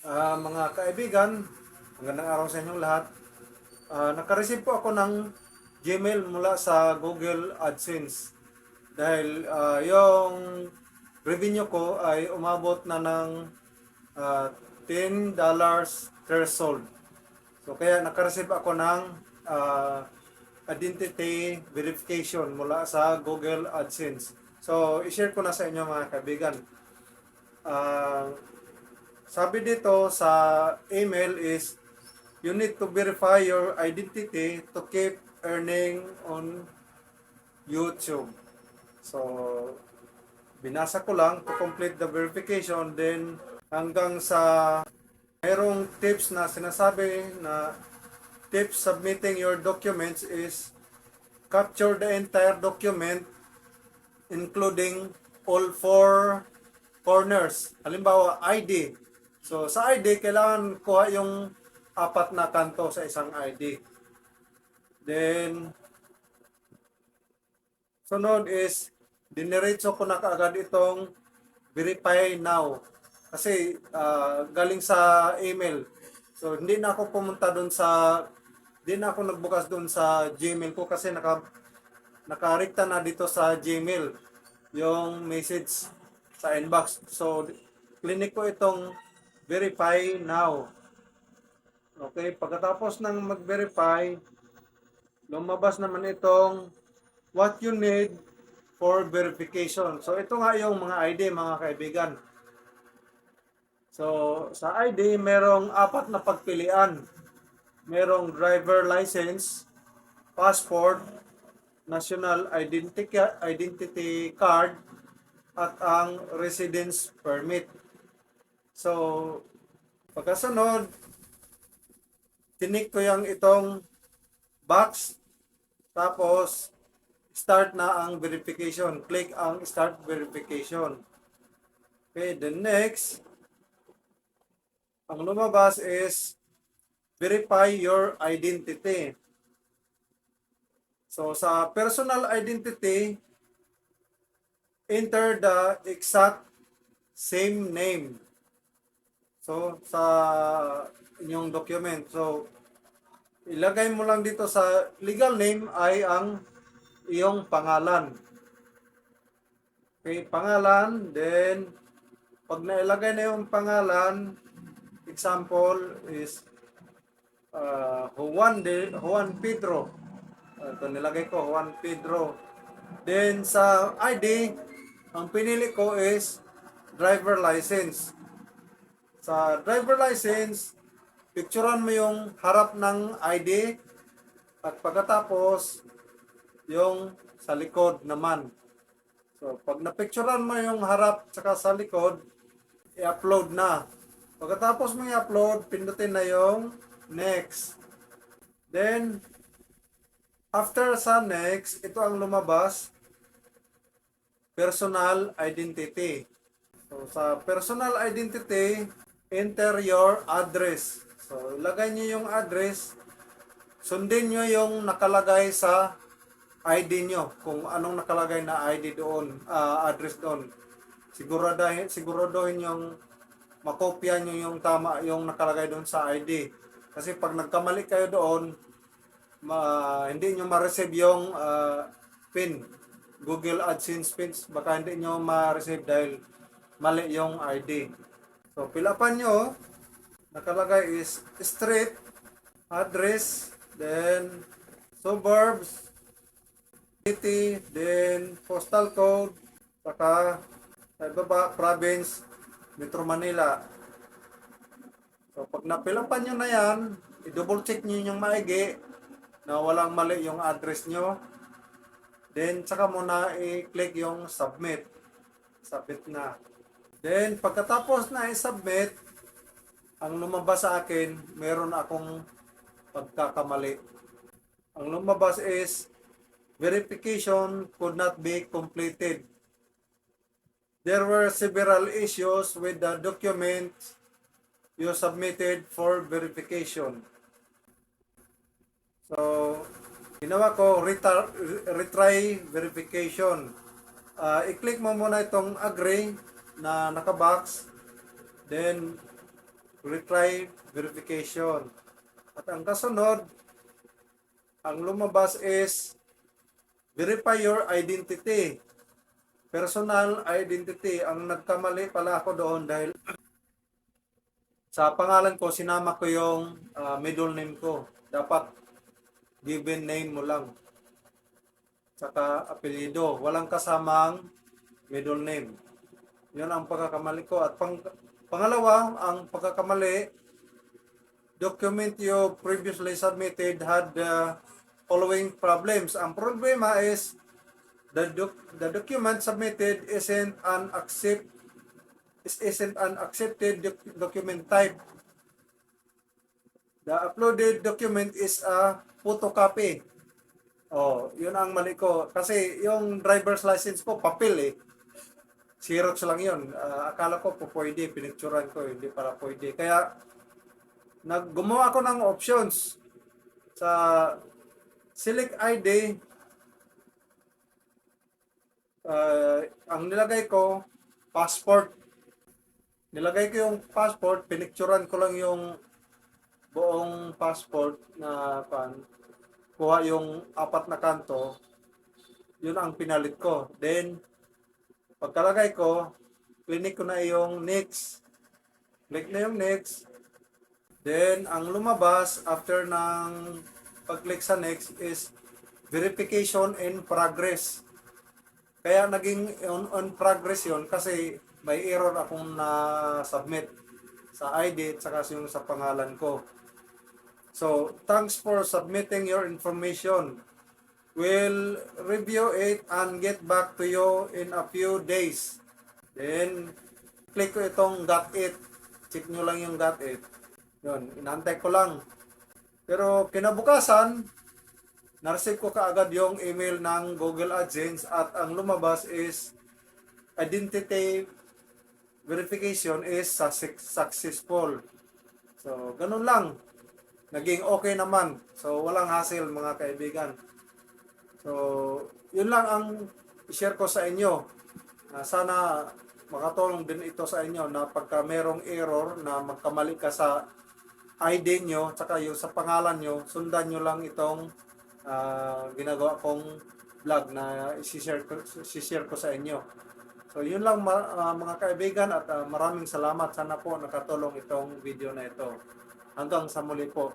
Ah, mga kaibigan, magandang araw sa inyong lahat. Ah, nakareceive po ako ng Gmail mula sa Google AdSense. Dahil ah, yung revenue ko ay umabot na ng ah, $10 threshold. So kaya nakareceive ako ng ah, identity verification mula sa Google AdSense. So, i-share ko na sa inyo mga kaibigan. Ah, sabi dito sa email is you need to verify your identity to keep earning on YouTube. So, binasa ko lang to complete the verification then hanggang sa merong tips na sinasabi na tips submitting your documents is capture the entire document including all four corners. Halimbawa, ID. So, sa ID, kailangan kuha yung apat na kanto sa isang ID. Then, sunod is, diniretso ko na kaagad itong verify now. Kasi, ah, galing sa email. So, hindi na ako pumunta doon sa, hindi na ako nagbukas doon sa Gmail ko kasi naka, nakarekta na dito sa Gmail yung message sa inbox. So, clinic ko itong verify now. Okay, pagkatapos ng mag-verify, lumabas naman itong what you need for verification. So, ito nga yung mga ID, mga kaibigan. So, sa ID, merong apat na pagpilian. Merong driver license, passport, national identity, identity card, at ang residence permit. So, pagkasunod, tinik ko yung itong box, tapos start na ang verification. Click ang start verification. Okay, the next, ang lumabas is verify your identity. So, sa personal identity, enter the exact same name. So, sa inyong document. So, ilagay mo lang dito sa legal name ay ang iyong pangalan. Okay, pangalan, then, pag nailagay na yung pangalan, example is uh, Juan, de, Juan Pedro. Ito nilagay ko, Juan Pedro. Then sa ID, ang pinili ko is driver license. Sa driver license, picturean mo yung harap ng ID at pagkatapos yung sa likod naman. So, pag napicturean mo yung harap saka sa likod, i-upload na. Pagkatapos mo i-upload, pindutin na yung next. Then, after sa next, ito ang lumabas, personal identity. So, sa personal identity, enter your address. So, ilagay niyo yung address, sundin niyo yung nakalagay sa ID nyo, kung anong nakalagay na ID doon, ah, address doon. Siguraduhin, siguraduhin yung makopya nyo yung tama, yung nakalagay doon sa ID. Kasi pag nagkamali kayo doon, ma, hindi nyo ma-receive yung ah, PIN, Google AdSense PIN, baka hindi nyo ma-receive dahil mali yung ID. So, pilapan nyo, nakalagay is street, address, then suburbs, city, then postal code, saka sa baba, province, Metro Manila. So, pag napilapan nyo na yan, i-double check nyo yung maigi na walang mali yung address nyo. Then, saka mo na i-click yung submit. Submit na. Then, pagkatapos na i-submit, ang lumabas sa akin, meron akong pagkakamali. Ang lumabas is, verification could not be completed. There were several issues with the documents you submitted for verification. So, ginawa ko retry verification. Ah, i-click mo muna itong agree na nakabox. Then, retry verification. At ang kasunod, ang lumabas is verify your identity. Personal identity. Ang nagkamali pala ako doon dahil sa pangalan ko, sinama ko yung ah, middle name ko. Dapat given name mo lang. Saka apelido. Walang kasamang middle name. Yun ang pagkakamali ko. At pang, pangalawa, ang pagkakamali, document you previously submitted had the following problems. Ang problema is the doc, the document submitted isn't an accept is isn't an accepted doc- document type. The uploaded document is a photocopy. Oh, yun ang mali ko. Kasi yung driver's license ko, papel eh. Xerox lang yun. Ah, akala ko po pwede, pinicturan ko, hindi pala pwede. Kaya, nag ako ng options sa select ID. ah, ang nilagay ko, passport. Nilagay ko yung passport, pinicturan ko lang yung buong passport na pan kuha yung apat na kanto yun ang pinalit ko then pagkalagay ko clinic ko na yung next click na yung next then ang lumabas after ng pag-click sa next is verification in progress kaya naging on, on progress yun kasi may error akong na submit sa ID at saka yung sa pangalan ko. So, thanks for submitting your information. We'll review it and get back to you in a few days. Then, click ko itong got it. Check nyo lang yung got it. Yun, inantay ko lang. Pero kinabukasan, na-receive ko kaagad yung email ng Google AdSense at ang lumabas is identity verification is suc- successful. So, ganun lang. Naging okay naman. So, walang hassle mga kaibigan. So, yun lang ang share ko sa inyo. Na sana makatulong din ito sa inyo na pagka merong error na magkamali ka sa ID nyo, tsaka yung sa pangalan nyo, sundan nyo lang itong ah, ginagawa kong vlog na isi-share ko, isi-share ko sa inyo. So yun lang ah, mga kaibigan at ah, maraming salamat. Sana po nakatulong itong video na ito. Hanggang sa muli po.